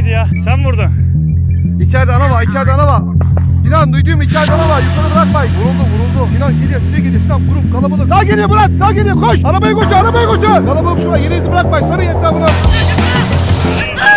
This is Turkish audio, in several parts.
buydu ya. Sen vurdun. İçeride ana var, içeride ana var. Sinan duyduğum içeride ana var. Yukarı bırakmayın. Vuruldu, vuruldu. Sinan geliyor, size geliyor. Sinan vurun kalabalık. Sağ geliyor Murat, sağ geliyor. Koş. Arabayı koş, arabayı koş. Kalabalık şu an. Yere izi bırakmayın. Sarı etrafına. Havadan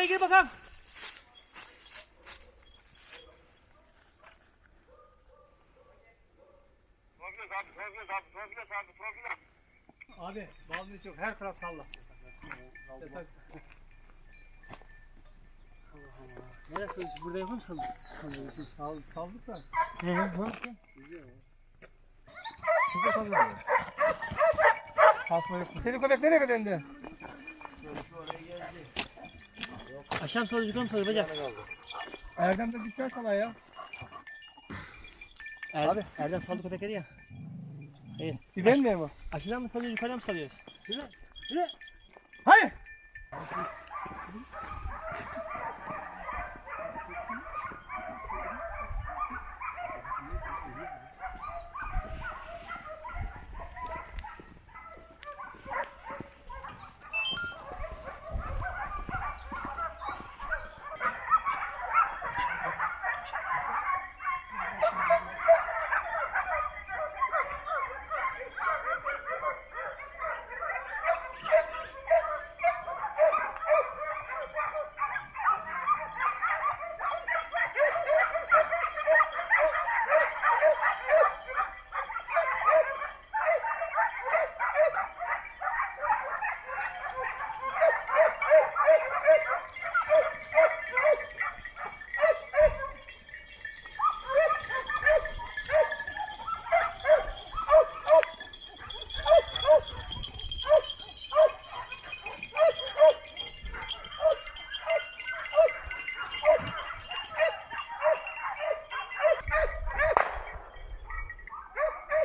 Oraya gir bakalım. Abi bazı çok her taraf salla. Neresi? Burada mu sanırım? Sal, saldık da. He, ha? Çok da sallanıyor. Kasma yok. Senin köpek nereye kadar mı salıyor, yukarı mı salıyor bacak? Erdem de düşer sana ya. Erdem, Erdem saldı köpekleri ya. İyi. Bir ben miyim o? Aşağıdan mı salıyor, yukarıdan mı salıyoruz? Yürü, yürü. Hayır.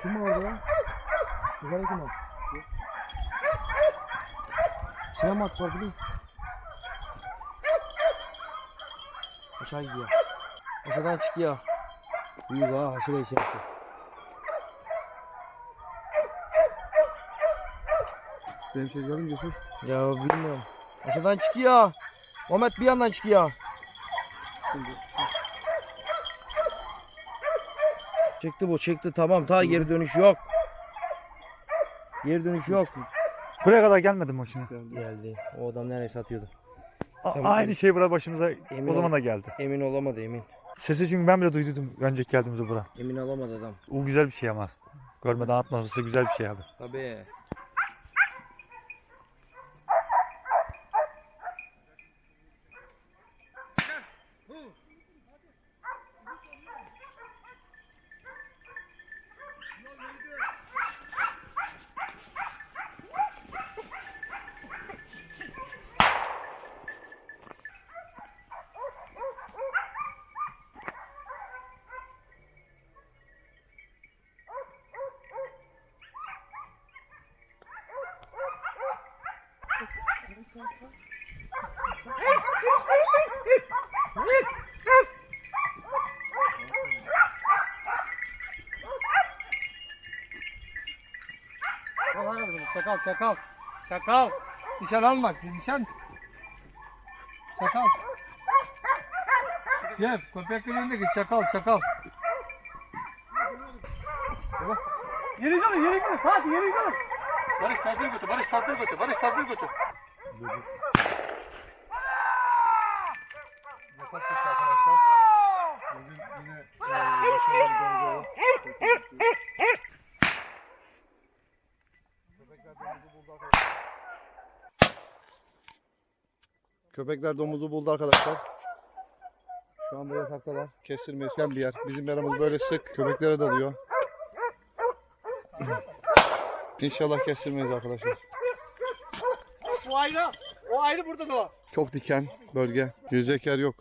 Kim orada ya? Yukarı kim o? At var biliyor Aşağı gidiyor. Aşağıdan çıkıyor. Büyük ha haşire içerisi. Benim şey görünce Yusuf. Ya bilmiyorum. Aşağıdan çıkıyor. Muhammed bir yandan çıkıyor. Çekti bu çekti tamam ta geri dönüş yok. Geri dönüş yok. Buraya kadar gelmedi mi şimdi? Geldi. O adam nereye atıyordu? A- Tamam. Aynı şey burada başımıza Emin o zaman da geldi. Emin olamadı emin. Sesi çünkü ben bile duydum önceki geldiğimizde bura. Emin olamadı adam. O güzel bir şey ama. Görmeden atmaması güzel bir şey abi. Tabii. Çakal, çakal. Çakal. Nişan alma, nişan. Çakal. Şef, köpeklerin önündeki çakal, çakal. Yeri götür, yeri götür. Hadi yeri götür. Barış kalkır götür, Barış kalkır götür, Barış kalkır götür. Yaklaştık arkadaşlar. Bugün yine e, başarılı bir dönüş oldu. Köpekler domuzu buldu arkadaşlar. Şu anda yataktalar. Kestirmeyken bir yer. Bizim yaramız böyle sık. Köpeklere dalıyor. İnşallah kestirmeyiz arkadaşlar. O ayrı. O ayrı burada da var. Çok diken bölge. Girecek yer yok.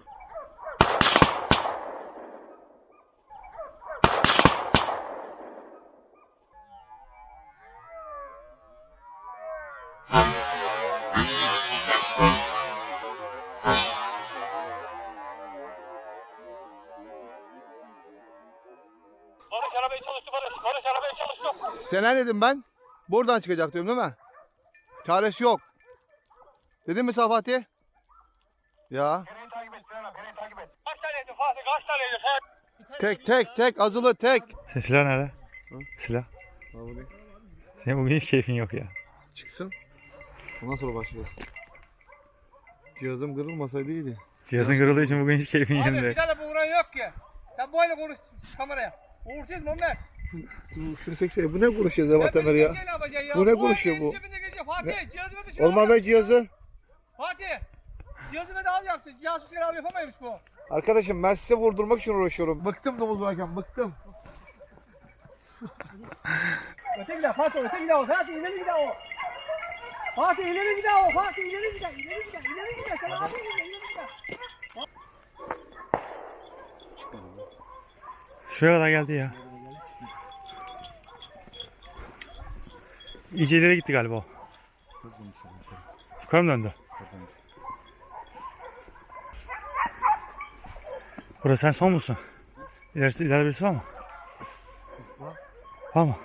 Barış arabayı çalıştı Barış. Barış arabayı çalıştı. Sene dedim ben. Buradan çıkacak diyorum değil mi? Çaresi yok. Dedim mi Safati? Ya. Beni takip et Sinan abi. Beni takip et. Kaç taneydi Fatih? Kaç taneydi? Fatih? Tek tek tek azılı tek. Sen silah nerede? Silah. Senin bugün hiç keyfin yok ya. Çıksın. Ondan sonra başlarız. Cihazım kırılmasaydı iyiydi. Cihazın kırıldığı için bugün hiç keyfin Abi yerinde. bir tane bu vuran yok ki. Sen böyle konuş kameraya. Uğursuz Mehmet. Şunu çeksene bu ne konuşuyor Zevat Ömer ya? Bu ne konuşuyor bu? Fatih şuna Olma be cihazı. Fatih. Cihazını da al yapsın. Cihaz Hüseyin abi yapamaymış bu. Arkadaşım ben size vurdurmak için uğraşıyorum. Bıktım domuz bırakın bıktım. Öteki de Fatih öteki de o. Fatih ileri gider o. Fatih ileri gider o. Fatih ileri gider. İleri gider. İleri gider. Sen abi gider. İleri gider. Şuraya kadar geldi ya. İyice gitti galiba o. Yukarı mı döndü? Burası sen son musun? İlerisi, ileride birisi var mı? Var mı?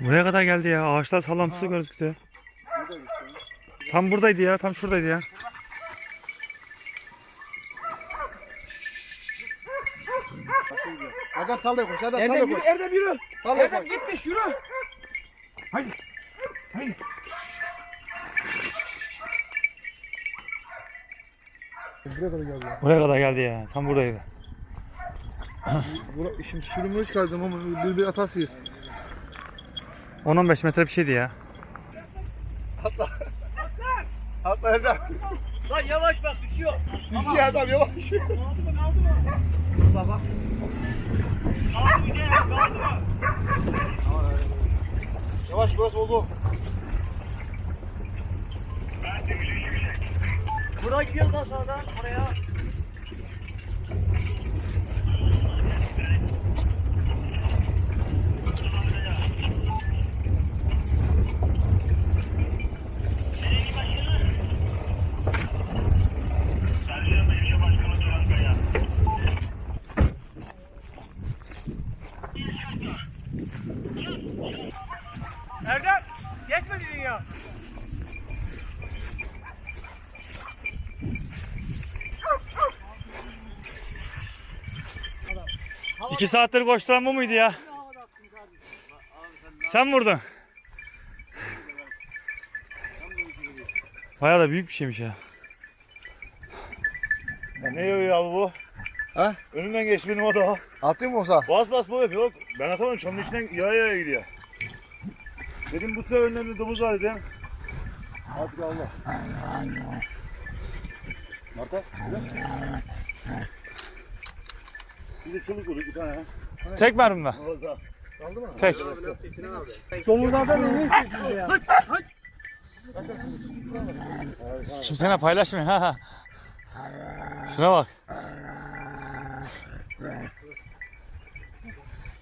Buraya kadar geldi ya. Ağaçlar sallantısı gözüktü. Tam buradaydı ya. Tam şuradaydı ya. Adam tarlaya koş. Adam tarlaya Erdem koş. yürü Erdem yürü. Tarlaya Erdem koş. gitmiş yürü. Buraya kadar geldi. Buraya kadar geldi ya. Tam buradaydı. Bura, şimdi sürümünü çıkardım ama bir bir atasıyız. 10-15 metre bir şeydi ya. Atla Erdem. Lan yavaş bak düşüyor. Düşüyor adam yavaş. Kaldı mı kaldı mı? Baba. Kaldı mı gel kaldı mı? Yavaş burası oldu. Bırak yıl da sağdan oraya. Erdem, geçme dedin ya. İki saattir koşturan bu muydu ya? Sen vurdun. Bayağı da büyük bir şeymiş ya. Ya ne yapıyor abi bu? Ha? Önümden geç benim o da. Atayım mı olsa? Bas bas bu yapıyor. Ben atamam çamın içinden yaya yaya gidiyor. Dedim bu sefer önlerinde domuz var dedim. Hadi Allah. Marta. Bir de çubuk vurdu bir tane. Tek mermi mi? Orada. Tek. Domuzlardan ne istiyorsunuz ya? Şimdi sana paylaşmayın ha ha. Şuna bak.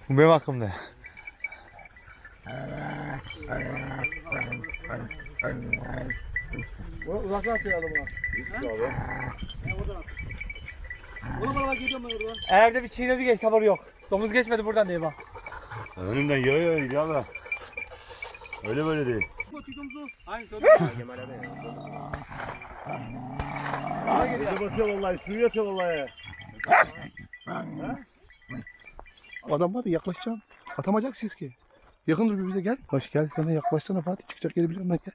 Bu benim hakkımda. Uzaktan atıyor adamı. Evde bir çiğnedi geç haberi yok. Domuz geçmedi buradan diye bak. Önümden yaya yaya gidiyor ama. Öyle böyle değil. Bizi batıyor vallahi, suyu yatıyor vallahi. Adam var ya yaklaşacağım. Atamayacak siz ki. Yakın dur bir bize gel. Baş gel sana yaklaşsana Fatih çıkacak bir yandan gel.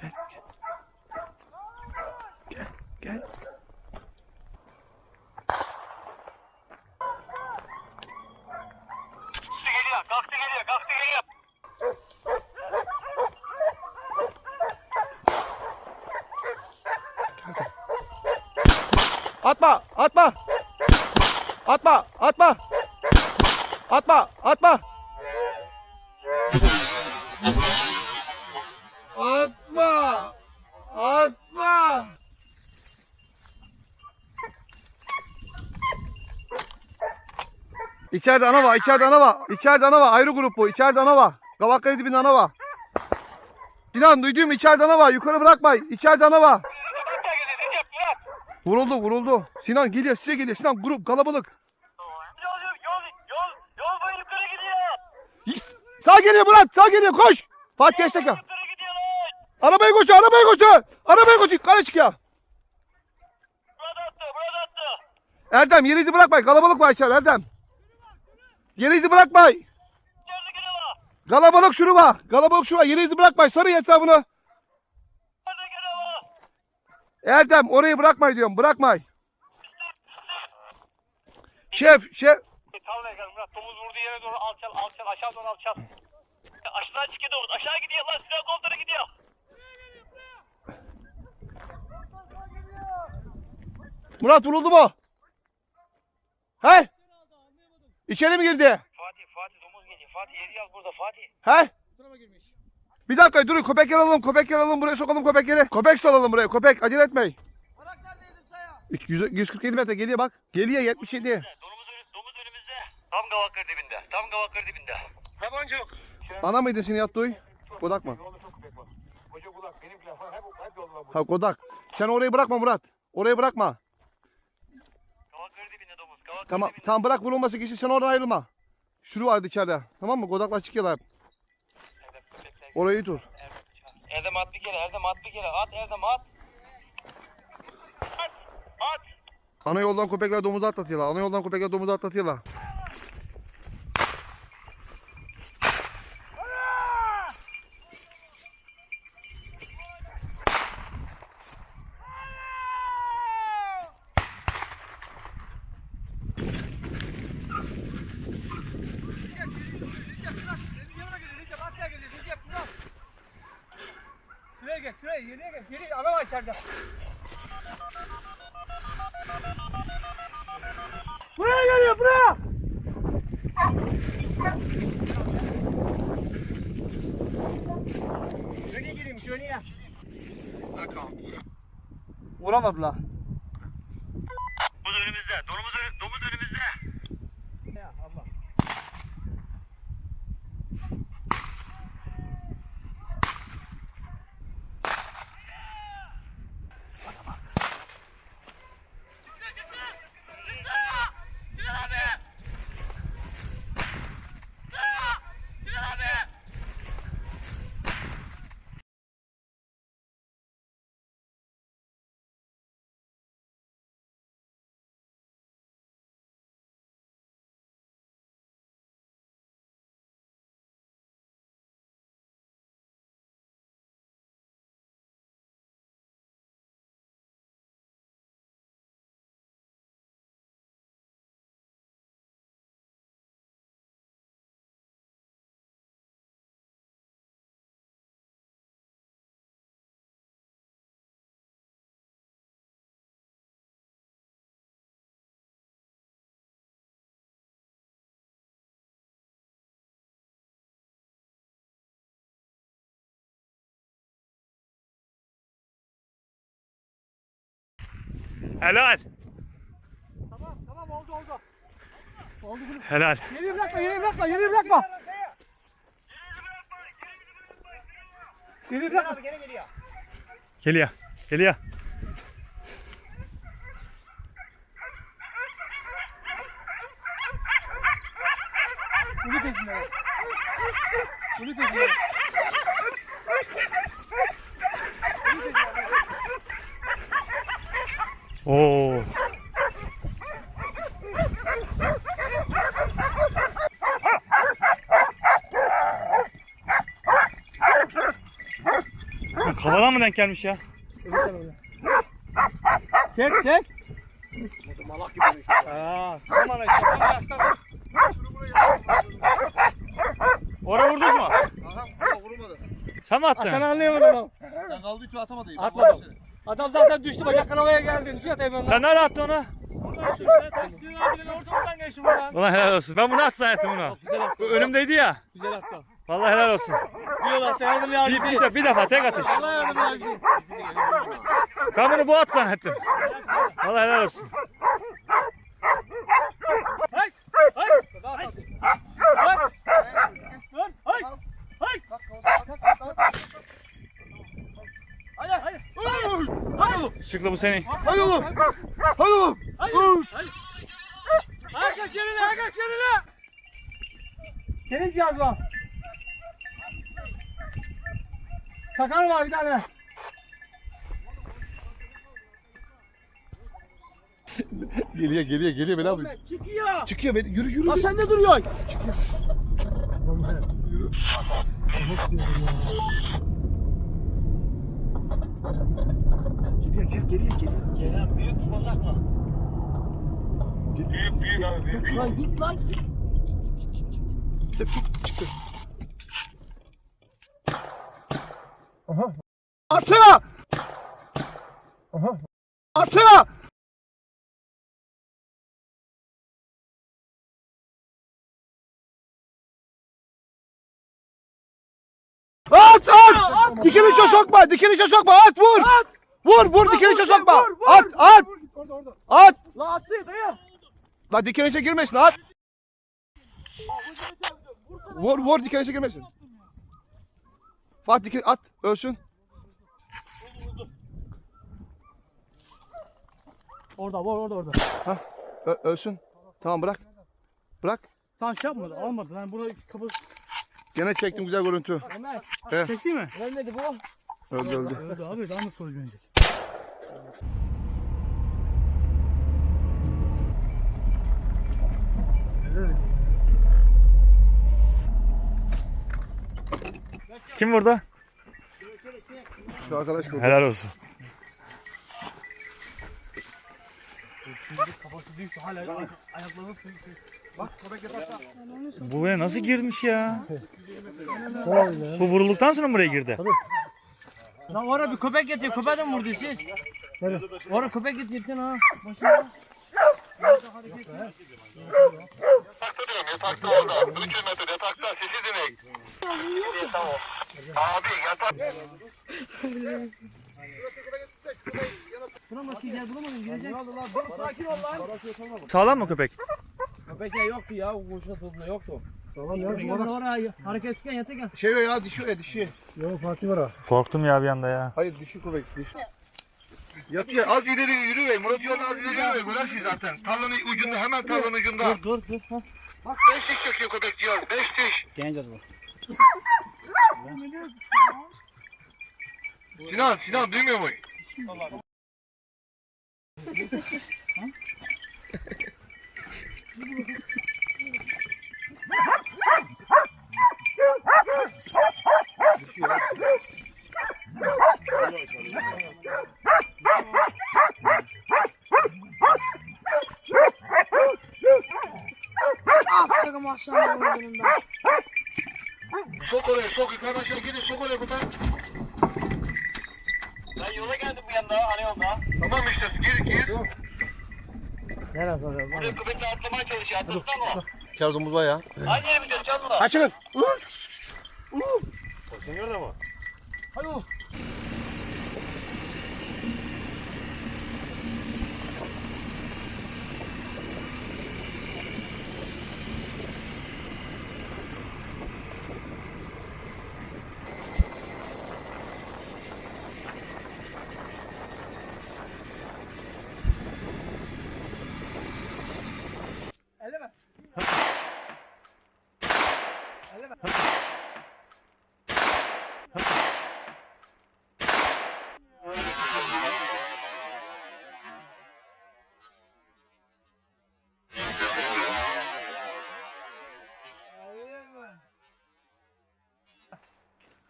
Gel gel. Gel gel. Atma, atma. Atma, atma. Atma, atma. Atma. Atma. İçeride ana var, içeride ana var. İçeride ana var, ayrı grup bu. İçeride ana var. Kavakkaya dibinde ana var. Sinan duyduğum içeride ana var. Yukarı bırakma. İçeride ana var. Vuruldu, vuruldu. Sinan geliyor, size geliyor. Sinan grup, kalabalık. Sağ geliyor Murat, sağ geliyor koş. Fatih geç dakika. Arabaya koş, arabaya koş. Arabaya koş, kale çık ya. Erdem yeri izi bırakmayın, kalabalık var içeride Erdem. Yeri izi bırakmayın. Kalabalık şunu var, kalabalık şu var, yeri izi bırakmayın, sarı etrafını. Erdem orayı bırakmayın diyorum, bırakmayın. Şef, şef. Tavlaya gel Murat. Domuz vurduğu yere doğru alçal alçal aşağı doğru alçal. Aşağı çıkıyor domuz. Aşağı gidiyor lan. Silah koltuğuna gidiyor. Murat vuruldu mu? He? İçeri mi girdi? Fatih Fatih domuz geliyor. Fatih yeri yaz burada Fatih. He? Bir dakika durun köpek alalım köpek alalım buraya sokalım köpek yeri. Köpek salalım buraya köpek acele etmeyin. 100 147 metre geliyor bak. Geliyor 77. Domuz, önü- domuz önümüzde. Tam Gavakkır dibinde. Tam Gavakkır dibinde. Ne boncuk? Ana mıydın seni yat duy? Kodak mı? Koca kulak benimkiler falan hep, hep bu. Ha Kodak. Sen orayı bırakma Murat. Orayı bırakma. Gavakkır dibinde domuz. Gavakkır Tamam dibinde. tamam bırak vurulması geçsin sen oradan ayrılma. Şuru vardı içeride. Tamam mı? Kodakla çıkıyorlar. Orayı tut. Erdem at bir kere, Erdem at bir kere. At Erdem at. At. At. Ana yoldan köpekler domuzu atlatıyorlar. Ana yoldan köpekler domuzu atlatıyorlar. Şuraya, yeriye geç, yeri adam içeride. Buraya geliyor, buraya! Şöyle gireyim, şöyle. Vuramadılar. Helal. Tamam tamam oldu oldu. Oldu bunu. Helal. Yeri bırakma yeri bırakma yeri bırakma. Yeri bırakma. Geliyor. Geliyor. Bunu peşinden. Bunu peşinden. Oo. Kafadan mı denk gelmiş ya? Çek çek. Malak gibi. Aa, işte. Tamam başla. Oraya vurdunuz mu? Aha vurmadı. Sen mi attın? Sen anlayamadın Ben kaldı ki atamadıyım. Atmadım. Adam zaten düştü bacak havaya geldi. Düşüyor hemen. Sen nereye attın onu? Taksiyon abinin ortamından geçti buradan. Ulan helal olsun. Ben bunu atsam ettim bunu. Güzel attı. Önümdeydi ya. Güzel attı. Vallahi helal olsun. Bir yol attı. Yardım yardım Bir, de, bir defa tek atış. Allah yardım yardım. Ben bunu bu at zannettim. Vallahi helal olsun. Şıklı bu senin. Hadi oğlum. Hadi oğlum. Herkes yerine herkes yerine. Cihaz var. Sakar var bir tane. Geliyor geliyor geliyor beni abi. Çıkıyor. Çıkıyor beni yürü yürü. Ha sen de duruyorsun. Geliyor gel geliyor geliyor. Gelen büyük bozak mı? Büyük büyük abi büyük. Lan git lan. Çıktı. Aha. Atla! Aha. Atla! At! Dikeni içe sokma, dikeni içe sokma, at vur! Vur vur dikeni içe sokma! At at! Orada orada. At! Lan atsın dayı. Lan dikeni içe girmesin at! Vur vur dikeni içe girmesin. Fatih dikeni at ölsün. Orada var orada orada. Ö- ölsün. Tamam bırak. Bırak. Sen şey yapmadı almadı. Ben burada kapı Gene çektim güzel görüntü. Ömer. He. çekti mi? Ölmedi bu. Öldü öldü. Öldü abi daha nasıl ölecek? Kim vurdu? Şu arkadaş vurdu. Helal olsun. Kafası düştü hala ayaklarını sıyırdı. Bak köpek yatarsa. Bu buraya nasıl girmiş ya? Bu vurulduktan sonra mı buraya girdi? Lan oraya bir köpek getir. Köpeğe de mi vurdu siz? Oraya köpek getirdin ha. Başına. Yatakta diyorum yatakta orada. 300 metre yatakta sesi demek. Tamam. Abi yatak. Bulamaz ki gel bulamadın. Gelecek. Ne oldu lan? Dur sakin ol lan. Sağlam mı köpek? Köpek ya yoktu ya. O koşuna topla yoktu. Tamam ya. Oraya hareket etken yatak Şey ya dişi ya dişi. Yok Fatih var ha. Korktum ya bir anda ya. Hayır dişi köpek dişi. Yatıyor az ileri yürü be. Murat yolun az ileri yürü be. Bırak zaten. Tarlanın ucunda hemen tarlanın ucunda. Dur dur dur. Ha. Bak 5 diş çekiyor köpek diyor. 5 diş. Genç bu. Sinan Sinan duymuyor mu? Sok oraya sok. Yukarıdan şöyle gidin sok oraya buradan. Ben yola geldim bu yanda ana yolda. Tamam işte gir gir. Nereye soruyorsun? Buraya köpekle atlamaya çalışıyor. Atlasana mı? İçeride domuz var ya. Hangi yere gidiyorsun canlı? Açılın. Sen nerede ama? Hadi oğlum.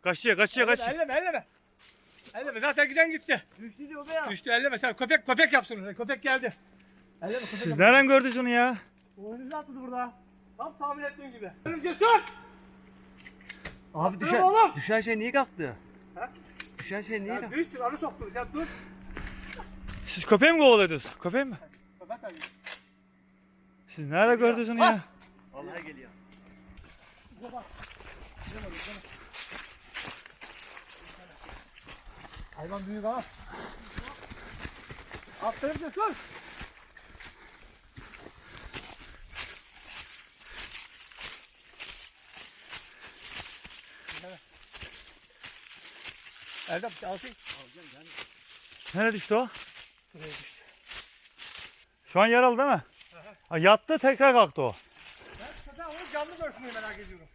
Kaçıyor kaçıyor kaçıyor. Elleme elleme. Elleme zaten giden gitti. Düştü diyor be ya. Düştü elleme sen köpek köpek yapsın. Köpek geldi. Elleme köpek Siz yap. nereden gördünüz onu ya? Oyuncu atladı burada. Tam tahmin ettiğin gibi. Cesur. Abi düşen- oğlum. düşen şey niye kalktı? Ha? Düşen şey niye Ya düştün arı soktun sen dur. Siz köpeği mi kovalıyordunuz? Köpeği mi? Köpek geldi. Siz nerede gördünüz onu ya? Vallahi geliyor. Hayvan büyük ha. Aferin cesur. Erdem alsın. Nereye düştü o? Şu an yaralı değil mi? Ha, yattı tekrar kalktı o. Zaten onu canlı görsün merak ediyorum.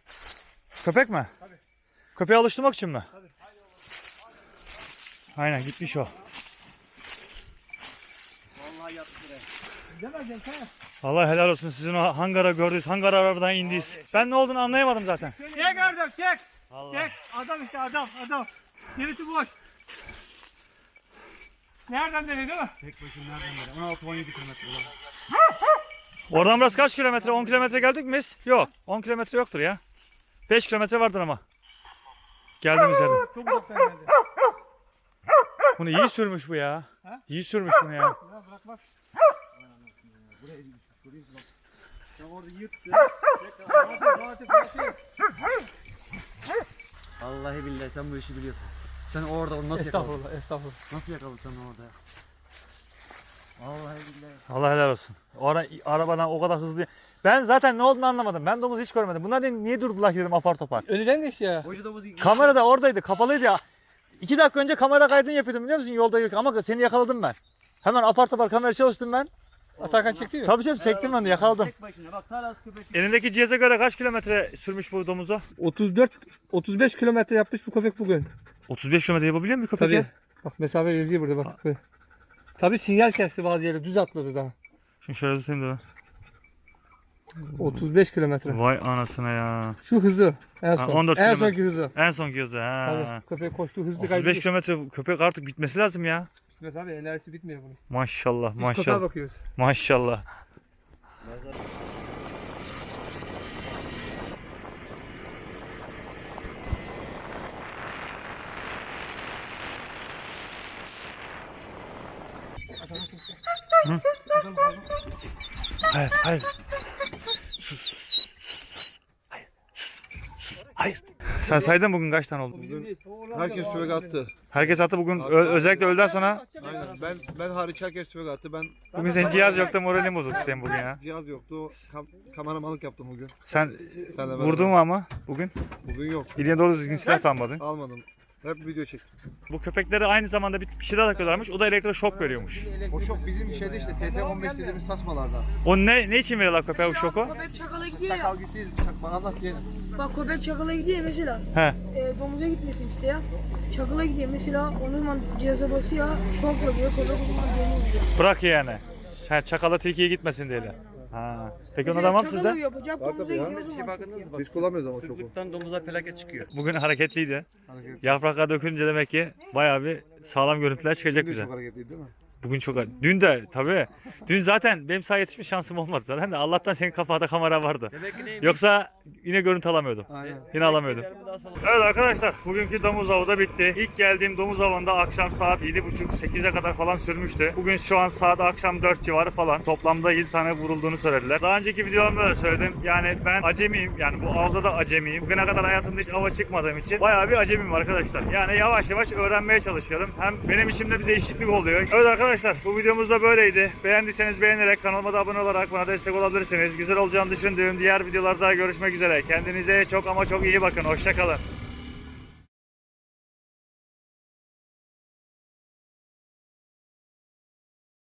Köpek mi? Tabii. Köpeği alıştırmak için mi? Aynen gitmiş o. Demeyeceksin sen. Allah helal olsun sizin o hangara gördünüz, hangar arabadan indiyiz. Ben ne olduğunu anlayamadım zaten. Çek Erdem çek. Allah. Çek. Adam işte adam adam. Gerisi boş. Nereden dedi değil mi? Oradan burası kaç kilometre? 10 kilometre geldik mi biz? Yok. 10 kilometre yoktur ya. 5 kilometre vardır ama. Geldiğimiz yerden. Çok uzaktan geldi. Bunu iyi sürmüş bu ya. Ha? İyi sürmüş bunu ya. Ya bırak bak. Vallahi billahi sen bu işi biliyorsun. Sen orada onu nasıl yakaladın? Estağfurullah estağfurullah. Nasıl yakaladın sen orada ya? Vallahi billahi. Allah helal olsun. O ara, arabadan o kadar hızlı. Ben zaten ne olduğunu anlamadım. Ben domuz hiç görmedim. Bunlar dedim, niye durdular ki dedim apar topar. Önüden geçti ya. Hoca da bu Kamera da oradaydı. Kapalıydı ya. İki dakika önce kamera kaydını yapıyordum biliyor musun yolda yok ama seni yakaladım ben. Hemen apar topar kamera çalıştım ben. Atakan çekti mi? Tabii canım çektim ben de yakaladım. Tek başına bak hala köpek. Elindeki cihaza göre kaç kilometre sürmüş bu domuzu? 34 35 kilometre yapmış bu köpek bugün. 35 kilometre yapabiliyor mu bir köpek Tabii. ya? Bak mesafe yazıyor burada bak. Tabii sinyal kesti bazı yere düz atladı daha. Şimdi şöyle tutayım da. 35 kilometre. Vay anasına ya. Şu hızı en Ha, son. 14 en kilometre. sonki hızı. En son gözü ha. Tabii köpek koştu hızlı 35 kaydı. kilometre köpek artık bitmesi lazım ya. Tabii enerjisi bitmiyor bunun. Maşallah Biz köpeğe maşallah. bakıyoruz. Maşallah. Hayır, hayır. Hayır. Sen saydın bugün kaç tane oldu? Herkes tüfek attı. Herkes attı bugün ö- özellikle öğleden sonra. Aynen. Ben ben hariç herkes tüfek attı. Ben Bugün senin cihaz yok da moralin bozuk senin bugün ya. cihaz yoktu. Kam kameramanlık yaptım bugün. Sen Senle beraber. vurdun mu ama bugün? Bugün yok. İliye doğru düzgün silah da almadın. Almadım. Hep video çektim. Bu köpekleri aynı zamanda bir, bir şey daha takıyorlarmış. O da elektroşok veriyormuş. O şok bizim şeyde işte TT15 dediğimiz tasmalarda. O ne ne için veriyorlar köpeğe o şoku? Köpek çakala gidiyor ya. Çakal gitti. Çak, bana anlat diyelim. Bak köpek çakala gidiyor mesela. He. E, domuza gitmesin istiyor. Çakala gidiyor mesela. Onun zaman cihaza basıyor. Şok yapıyor. Köpek o zaman gidiyor. Bırak yani. Ha, çakala tilkiye gitmesin diye. Ha. Peki ona da var mı Çakala sizde? yapacak. Domuza tabii ya. gidiyor o zaman. Biz kullanmıyoruz ama şoku. Sıklıktan domuza felaket çıkıyor. Bugün hareketliydi. Yapraklar dökülünce demek ki bayağı bir sağlam görüntüler çıkacak Bugün bize. çok hareketliydi değil mi? Bugün çok Dün de tabii. Dün zaten benim sahaya yetişmiş şansım olmadı zaten de Allah'tan senin kafada kamera vardı. Demek ki neymiş? Yoksa yine görüntü alamıyordum. Aynen. Yine alamıyordum. Evet arkadaşlar bugünkü domuz avı da bitti. İlk geldiğim domuz avında akşam saat 7.30-8'e kadar falan sürmüştü. Bugün şu an saat akşam 4 civarı falan. Toplamda 7 tane vurulduğunu söylediler. Daha önceki videolarımda da söyledim. Yani ben acemiyim. Yani bu avda da acemiyim. Bugüne kadar hayatımda hiç ava çıkmadığım için bayağı bir acemiyim arkadaşlar. Yani yavaş yavaş öğrenmeye çalışıyorum. Hem benim içimde bir değişiklik oluyor. Evet arkadaşlar bu videomuz da böyleydi. Beğendiyseniz beğenerek kanalıma da abone olarak bana destek olabilirsiniz. Güzel olacağını düşündüğüm diğer videolarda görüşmek üzere. Kendinize çok ama çok iyi bakın. Hoşçakalın.